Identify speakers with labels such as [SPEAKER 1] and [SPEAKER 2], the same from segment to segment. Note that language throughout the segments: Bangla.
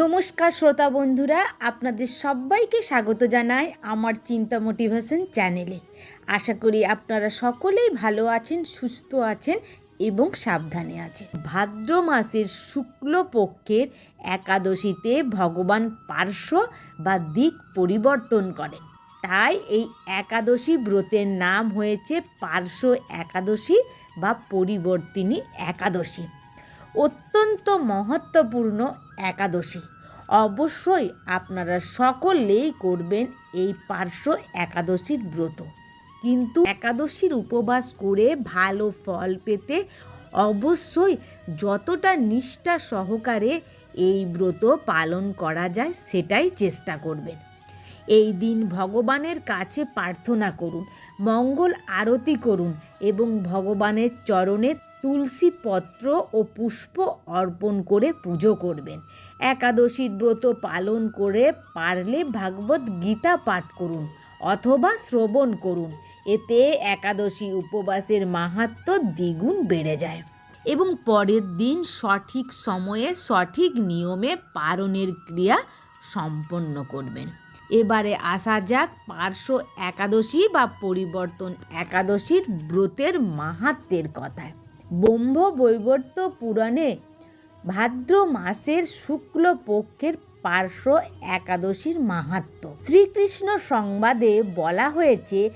[SPEAKER 1] নমস্কার শ্রোতা বন্ধুরা, আপনাদের সবাইকে স্বাগত জানাই আমার চিন্তা মোটিভেশন চ্যানেলে। আশা করি আপনারা সকলেই ভালো আছেন, সুস্থ আছেন এবং সাবধানে আছেন। ভাদ্র মাসের শুক্লপক্ষের একাদশীতে ভগবান পার্শ্ব বা দিক পরিবর্তন করেন। তাই এই একাদশী ব্রতের নাম হয়েছে পার্শ্ব একাদশী বা পরিবর্তিনী একাদশী। অত্যন্ত মহত্বপূর্ণ একাদশী। অবশ্যই আপনারা সকলেই করবেন এই পার্শ্ব একাদশীর ব্রত। কিন্তু একাদশীর উপবাস করে ভালো ফল পেতে অবশ্যই যতটা নিষ্ঠা সহকারে এই ব্রত পালন করা যায় সেটাই চেষ্টা করবেন। এই দিন ভগবানের কাছে প্রার্থনা করুন, মঙ্গল আরতি করুন এবং ভগবানের চরণে তুলসী পত্র ও পুষ্প অর্পণ করে পুজো করবেন। একাদশীর ব্রত পালন করে পারলে ভাগবত গীতা পাঠ করুন অথবা শ্রবণ করুন। এতে একাদশী উপবাসের মাহাত্ম দ্বিগুণ বেড়ে যায়। এবং পরের দিন সঠিক সময়ে সঠিক নিয়মে পারণের ক্রিয়া সম্পন্ন করবেন। এবারে আসা যাক পার্শ্ব একাদশী বা পরিবর্তন একাদশীর ব্রতের মাহাত্মের কথায়। ব্রহ্ম বৈবর্ত পুরাণে ভাদ্র মাসের শুক্ল পক্ষের পার্শ্ব একাদশীর মাহাত্ম। শ্রীকৃষ্ণ সংবাদে বলা হয়েছে,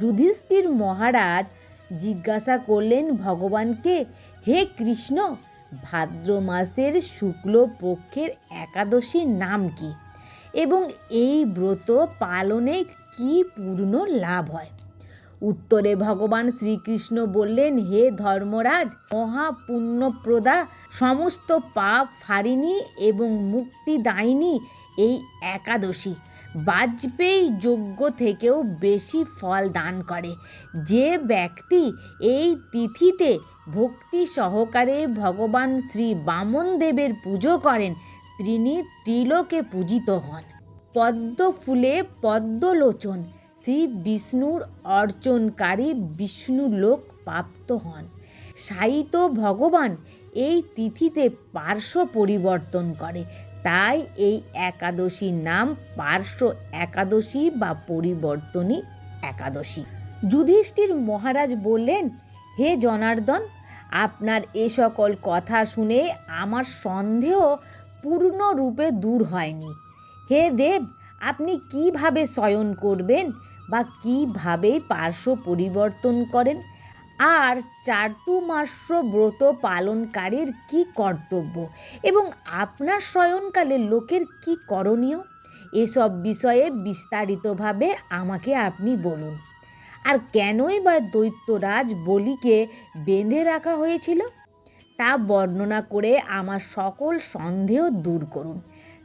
[SPEAKER 1] যুধিষ্ঠির মহারাজ জিজ্ঞাসা করলেন ভগবানকে, হে কৃষ্ণ, ভাদ্র মাসের শুক্ল পক্ষের একাদশীর নাম কি? এবং এই ব্রত পালনে কি পূর্ণ লাভ হয়? উত্তরে ভগবান শ্রীকৃষ্ণ বললেন, হে ধর্মরাজ, মহাপুণ্যপ্রদা, সমস্ত পাপ ফারিনি এবং মুক্তিদায়িনী এই একাদশী বাজপেয়ী যোগ্য থেকেও বেশি ফল দান করে। যে ব্যক্তি এই তিথিতে ভক্তি সহকারে ভগবান শ্রী বামন দেবের পুজো করেন, তিনি ত্রিলোকে পূজিত হন। পদ্ম ফুলে পদ্মলোচন শ্রী বিষ্ণুর অর্চনকারী বিষ্ণু লোক প্রাপ্ত হন। সাহিত্য ভগবান এই তিথিতে পার্শ্ব পরিবর্তন করে। তাই এই একাদশীর নাম পার্শ্ব একাদশী বা পরিবর্তনী একাদশী। যুধিষ্ঠির মহারাজ বললেন, হে জনার্দন, আপনার এ সকল কথা শুনে আমার সন্দেহ পূর্ণরূপে দূর হয়নি। হে দেব, আপনি কীভাবে শয়ন করবেন? কীভাবে পার্শ্ব পরিবর্তন করেন? আর চাতুর্মাস্য ব্রত পালনকারীর কি কর্তব্য? এবং আপনার শয়নকালে লোকের কি করণীয়? এসব বিষয়ে বিস্তারিতভাবে আমাকে আপনি বলুন। আর কেনই বা দৈত্যরাজ বলিকে বেঁধে রাখা হয়েছিল? তা বর্ণনা করে আমার সকল সন্দেহ দূর করুন।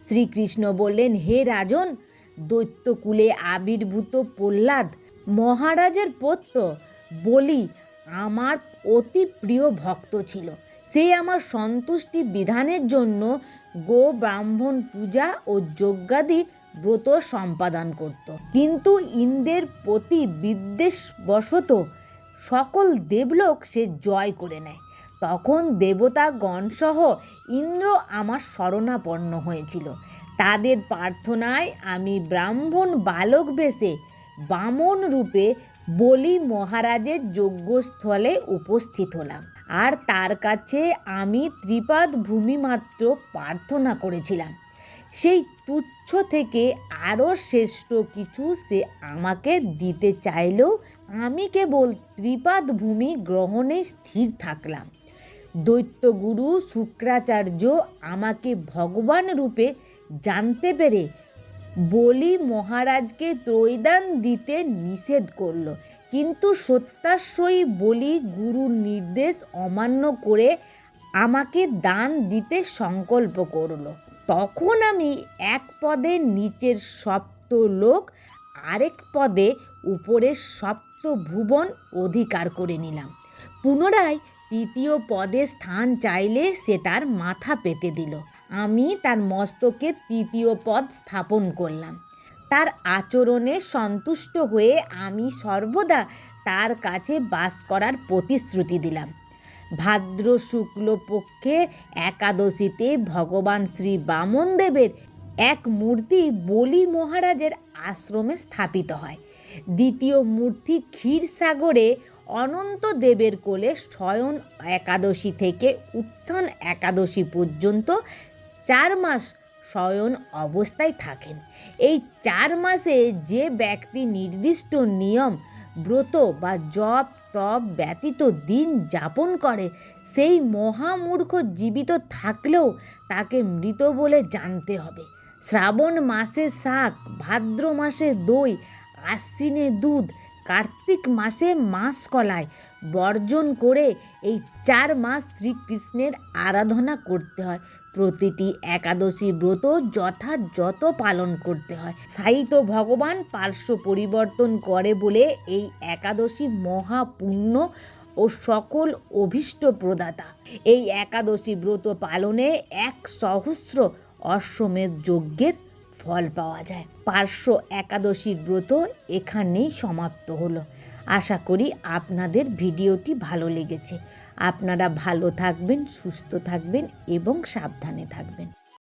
[SPEAKER 1] শ্রীকৃষ্ণ বললেন, হে রাজন দৈত্যকুলে আবির্ভূত প্রহ্লাদ মহারাজের পত্য বলি আমার অতি প্রিয় ভক্ত ছিল। সে আমার সন্তুষ্টি বিধানের জন্য গো ব্রাহ্মণ পূজা ও যজ্ঞাদি ব্রত সম্পাদন করত। কিন্তু ইন্দ্রের প্রতি বিদ্বেষবশত সকল দেবলোক সে জয় করে নেয়। তখন দেবতাগণসহ ইন্দ্র আমার শরণাপন্ন হয়েছিল। তাদের প্রার্থনায় আমি ব্রাহ্মণ বালক বেশে বামন রূপে বলি মহারাজের যজ্ঞস্থলে উপস্থিত হলাম। আর তার কাছে আমি ত্রিপাদ ভূমি মাত্র প্রার্থনা করেছিলাম। সেই তুচ্ছ থেকে আরও শ্রেষ্ঠ কিছু সে আমাকে দিতে চাইলেও আমি কেবল ত্রিপাদ ভূমি গ্রহণে স্থির থাকলাম। দৈত্যগুরু শুক্রাচার্য আমাকে ভগবান রূপে জানতে পেরে বলি মহারাজকে ত্রৈদান দিতে নিষেধ করল। কিন্তু সত্যাশ্রয়ী বলি গুরুর নির্দেশ অমান্য করে আমাকে দান দিতে সংকল্প করল। তখন আমি এক পদে নিচের সপ্ত লোক আরেক পদে উপরের সপ্ত ভুবন অধিকার করে নিলাম। পুনরায় তৃতীয় পদে স্থান চাইলে সে তার মাথা পেতে দিল। আমি তার মস্তকে তৃতীয় পদ স্থাপন করলাম। তার আচরণে সন্তুষ্ট হয়ে আমি সর্বদা তার কাছে বাস করার প্রতিশ্রুতি দিলাম। ভাদ্র শুক্ল পক্ষে একাদশীতে ভগবান শ্রী বামন দেবের এক মূর্তি বলি মহারাজের আশ্রমে স্থাপিত হয়। দ্বিতীয় মূর্তি ক্ষীরসাগরে অনন্ত দেবের কোলে স্বয়ন একাদশী থেকে উত্থান একাদশী পর্যন্ত চার মাস শয়ন অবস্থায় থাকেন। এই চার মাসে যে ব্যক্তি নির্দিষ্ট নিয়ম, ব্রত বা জপ তপ ব্যতীত দিন যাপন করে, সেই মহামূর্খ জীবিত থাকলেও তাকে মৃত বলে জানতে হবে। শ্রাবণ মাসে শাক, ভাদ্র মাসে দই, আশ্বিনে দুধ কার্তিক মাসে মাস কলায় বর্জন করে এই চার মাস শ্রীকৃষ্ণের আরাধনা করতে হয়। প্রতিটি একাদশী ব্রত যথাযথ পালন করতে হয়। সাহিত্য ভগবান পার্শ্ব পরিবর্তন করে বলে এই একাদশী মহাপুণ্য ও সকল অভীষ্ট প্রদাতা। এই একাদশী ব্রত পালনে এক সহস্র অশ্বমেধ যজ্ঞের ফল পাওয়া যায়। পার্শ্ব একাদশীর ব্রত এখানেই সমাপ্ত হলো। আশা করি আপনাদের ভিডিওটি ভালো লেগেছে। আপনারা ভালো থাকবেন, সুস্থ থাকবেন এবং সাবধানে থাকবেন।